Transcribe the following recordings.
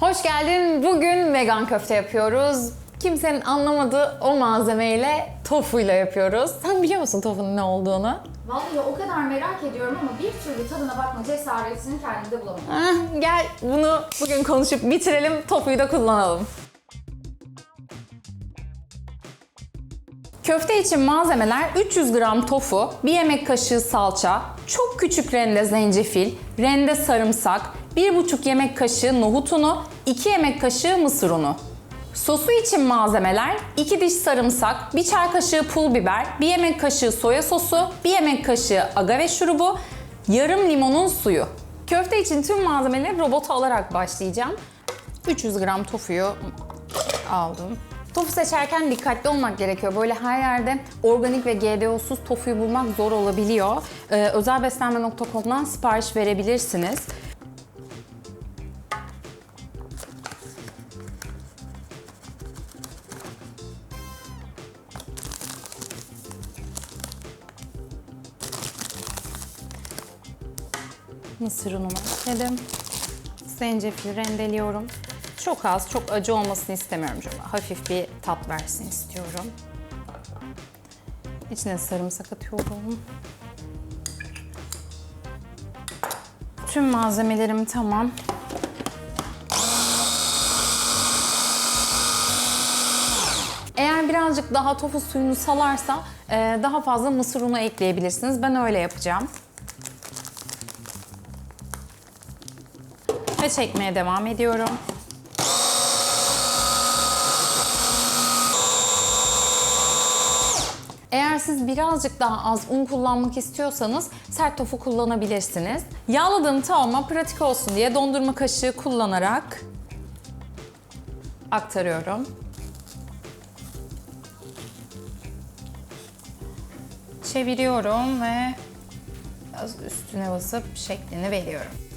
Hoş geldin. Bugün vegan köfte yapıyoruz. Kimsenin anlamadığı o malzemeyle tofuyla yapıyoruz. Sen biliyor musun tofunun ne olduğunu? Vallahi o kadar merak ediyorum ama bir türlü tadına bakma cesaretini kendimde bulamadım. Ah, gel bunu bugün konuşup bitirelim. Tofuyu da kullanalım. Köfte için malzemeler 300 gram tofu, 1 yemek kaşığı salça, çok küçük rende zencefil, rende sarımsak, 1,5 yemek kaşığı nohut unu, 2 yemek kaşığı mısır unu. Sosu için malzemeler 2 diş sarımsak, 1 çay kaşığı pul biber, 1 yemek kaşığı soya sosu, 1 yemek kaşığı agave şurubu, yarım limonun suyu. Köfte için tüm malzemeleri robota alarak başlayacağım. 300 gram tofuyu aldım. Tofu seçerken dikkatli olmak gerekiyor. Böyle her yerde organik ve GDO'suz tofuyu bulmak zor olabiliyor. Ee, özelbeslenme.com'dan sipariş verebilirsiniz. Mısır unumu ekledim. Zencefil rendeliyorum. Çok az, çok acı olmasını istemiyorum. Şöyle hafif bir tat versin istiyorum. İçine sarımsak atıyorum. Tüm malzemelerim tamam. Eğer birazcık daha tofu suyunu salarsa e, daha fazla mısır unu ekleyebilirsiniz. Ben öyle yapacağım. Ve çekmeye devam ediyorum. Eğer siz birazcık daha az un kullanmak istiyorsanız sert tofu kullanabilirsiniz. Yağladığım tavama pratik olsun diye dondurma kaşığı kullanarak aktarıyorum. Çeviriyorum ve biraz üstüne basıp şeklini veriyorum.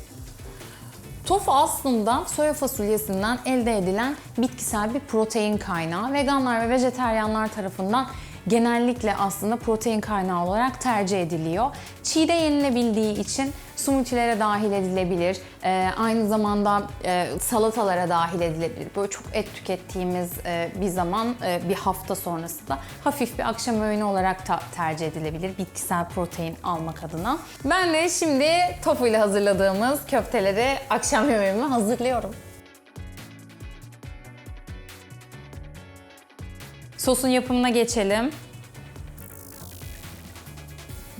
Tofu aslında soya fasulyesinden elde edilen bitkisel bir protein kaynağı. Veganlar ve vejeteryanlar tarafından genellikle aslında protein kaynağı olarak tercih ediliyor. Çiğde yenilebildiği için smoothie'lere dahil edilebilir. Ee, aynı zamanda e, salatalara dahil edilebilir. Böyle çok et tükettiğimiz e, bir zaman, e, bir hafta sonrası da hafif bir akşam öğünü olarak da tercih edilebilir. Bitkisel protein almak adına. Ben de şimdi tofu ile hazırladığımız köfteleri akşam yemeğime hazırlıyorum. Sosun yapımına geçelim.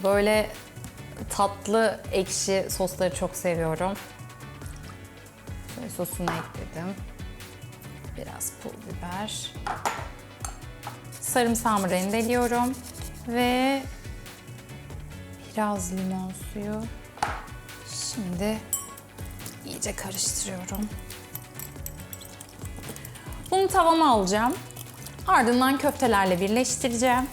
Böyle tatlı, ekşi sosları çok seviyorum. Şöyle sosunu ekledim. Biraz pul biber. Sarımsağımı rendeliyorum. Ve biraz limon suyu. Şimdi iyice karıştırıyorum. Bunu tavama alacağım. Ardından köftelerle birleştireceğim.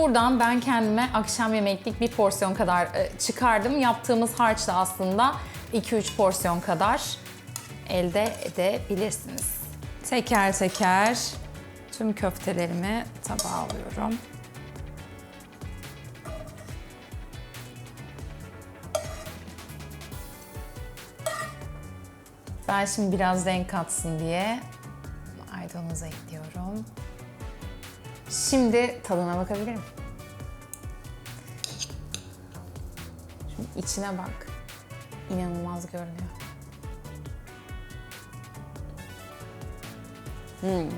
Buradan ben kendime akşam yemeklik bir porsiyon kadar e, çıkardım. Yaptığımız harç da aslında 2-3 porsiyon kadar elde edebilirsiniz. Teker teker tüm köftelerimi tabağa alıyorum. Ben şimdi biraz renk katsın diye maydanoz ekliyorum. Şimdi tadına bakabilirim. Şimdi içine bak. İnanılmaz görünüyor. Hmm.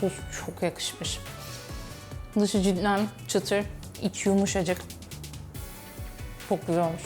Sos çok yakışmış. Dışı cidden çıtır, iç yumuşacık. Çok güzel olmuş.